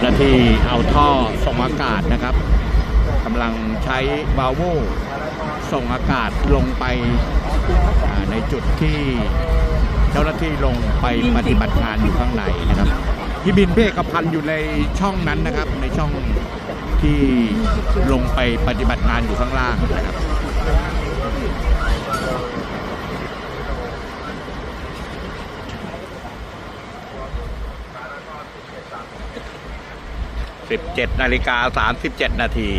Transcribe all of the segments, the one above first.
าหน้าที่เอาท่อส่งอากาศนะครับกำลังใช้วาล์วโวส่งอากาศลงไปในจุดที่เจ้าหน้าที่ลงไปปฏิบัติงานอยู่ข้างในนะครับพี่บินเพกพันอยู่ในช่องนั้นนะครับ ในช่องที่ลงไปปฏิบัติงานอยู่ข้างล่างนะครับ 17นาฬิกา37 นาที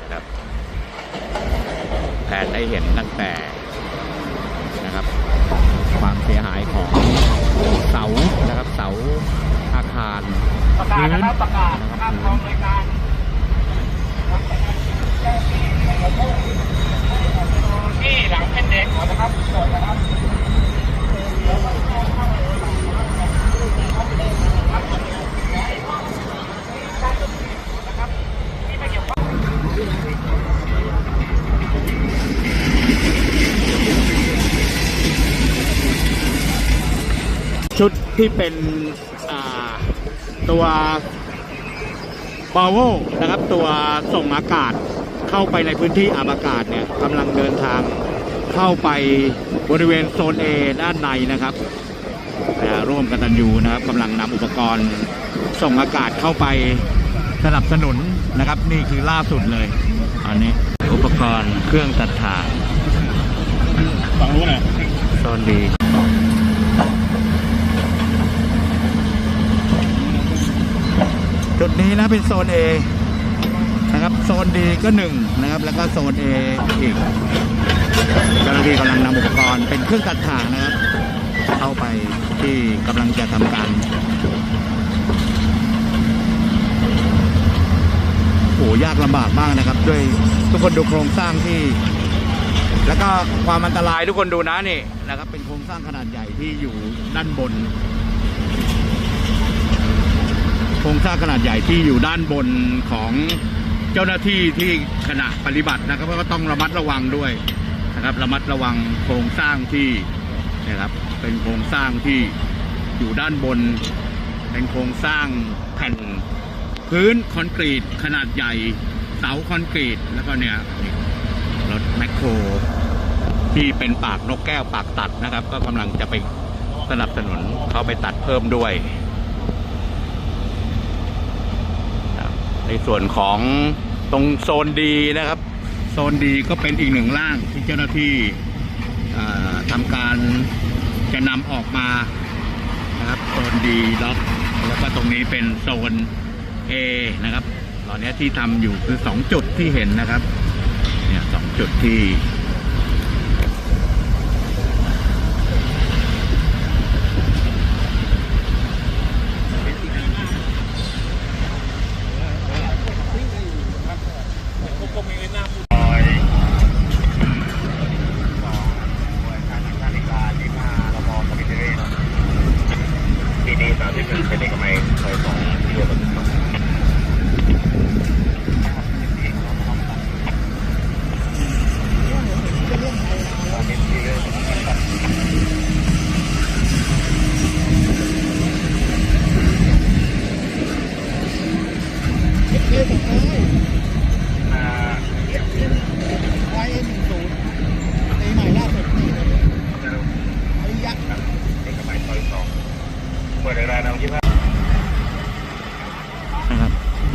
นะครับแผนให้เห็นตั้งแต่นะครับ ความเสียหายของเสานะครับเสาอาคารประกาศนะครับประกาศห้ามทองรายการที่หลังเป็นเด็กนะครับจดนะครับ ชุดที่เป็นอ่าตัวบาโวนะครับตัวส่งอากาศเข้าไปในพื้นที่อาบอากาศเนี่ยกำลังเดินทางเข้าไปบริเวณโซน A ด้านในนะครับอ่าร่วมกันตันยูนะครับกำลังนำอุปกรณ์ส่งอากาศเข้าไปสนับสนุนนะครับ นี่คือล่าสุดเลยอันนี้อุปกรณ์เครื่องตัดถ่างฟังรู้นะโซนดี จุดนี้นะเป็นโซน A นะครับโซนดีก็หนึ่งนะครับแล้วก็โซน A อีกเจ้าหน้าที่กำลังนำอุปกรณ์เป็นเครื่องตัดถ่างนะครับ เข้าไปที่กำลังจะทำการโอ้ยากลำบากมากนะครับ ด้วยทุกคนดูโครงสร้างที่ แล้วก็ความอันตรายทุกคนดูนะนี่นะครับ เป็นโครงสร้างขนาดใหญ่ที่อยู่ด้านบน โครงสร้างขนาดใหญ่ที่อยู่ด้านบนของเจ้าหน้าที่ที่ขณะปฏิบัตินะครับก็ต้องระมัดระวังด้วยนะครับ ระมัดระวังโครงสร้างที่นะครับเป็นโครงสร้างที่อยู่ด้านบน เป็นโครงสร้างแผ่นพื้นคอนกรีตขนาดใหญ่เสาคอนกรีตแล้วก็เนี่ยรถแมคโครที่เป็นปากนกแก้วปากตัดนะครับ ก็กำลังจะไปสนับสนุนเขาไปตัดเพิ่มด้วย ในส่วนของตรงโซนดีนะครับ โซนดีก็เป็นอีกหนึ่งร่างที่เจ้าหน้าที่ทำการจะนำออกมานะครับโซนดีล็อกแล้วก็ตรงนี้เป็นโซน A นะครับ ตอนนี้ที่ทำอยู่คือสองจุดที่เห็นนะครับเนี่ยสองจุดที่ ปีนี้สามสิบเป็นเอกมัยซอยสองที่เดียวกันครับ เอกมัยซอยสองเปิดร้านเอายี่ห้า นะครับ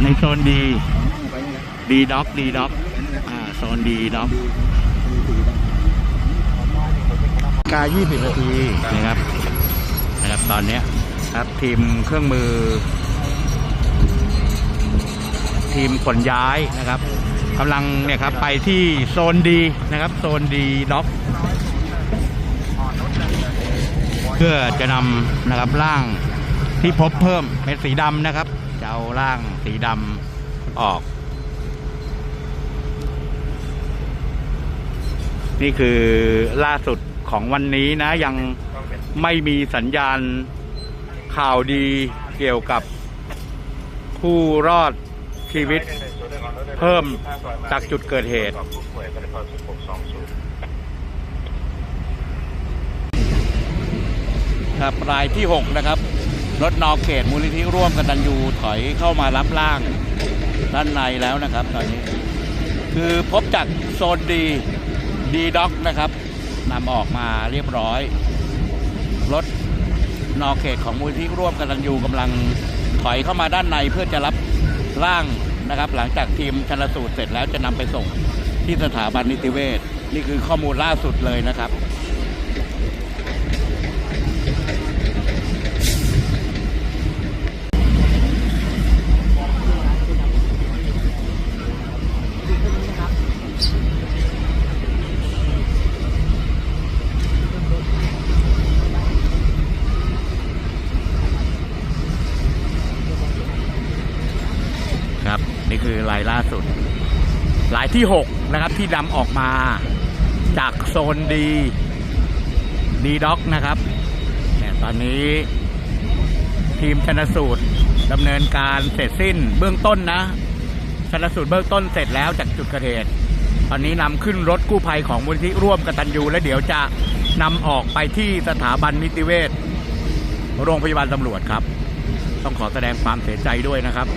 ในโซนดีดีด็อกดีด็อกอ่าโซนดีด็อกกา20นาทีนะครับนะครับตอนเนี้ยครับทีมเครื่องมือ ทีมขนย้ายนะครับกำลังเนี่ยครับไปที่โซนดีนะครับ โซนดีด็อกเพื่อจะนำนะครับร่างที่พบเพิ่มเป็นสีดำนะครับ จะเอาร่างสีดำออก นี่คือล่าสุดของวันนี้นะ ยังไม่มีสัญญาณข่าวดีเกี่ยวกับผู้รอดชีวิตเพิ่มจากจุดเกิดเหตุป่วยก็ได้พอสิบหกสองศูนย์ครับรายที่ 6 นะครับ รถนอเขตมูลนิธิร่วมกันตันยูถอยเข้ามารับร่างด้านในแล้วนะครับตอนนี้ คือพบจากโซนดีดีด็อกนะครับนำออกมาเรียบร้อย รถนอเขตของมูลที่ร่วมกันตันยูกำลังถอยเข้ามาด้านในเพื่อจะรับร่างนะครับ หลังจากทีมชนสูตรเสร็จแล้วจะนำไปส่งที่สถาบันนิติเวชนี่คือข้อมูลล่าสุดเลยนะครับ ล่าสุดรายที่ 6 นะครับที่นำออกมาจากโซนดีดีด็อกนะครับเนี่ยตอนนี้ทีมชนสูตรดำเนินการเสร็จสิ้นเบื้องต้นนะชนสูตรเบื้องต้นเสร็จแล้วจากจุดกิดเหตุตอนนี้นำขึ้นรถกู้ภัยของมูลที่ร่วมกตันยูและเดี๋ยวจะนำออกไปที่สถาบันนิติเวชโรงพยาบาลตำรวจครับ ต้องขอแสดงความเสียใจด้วยนะครับ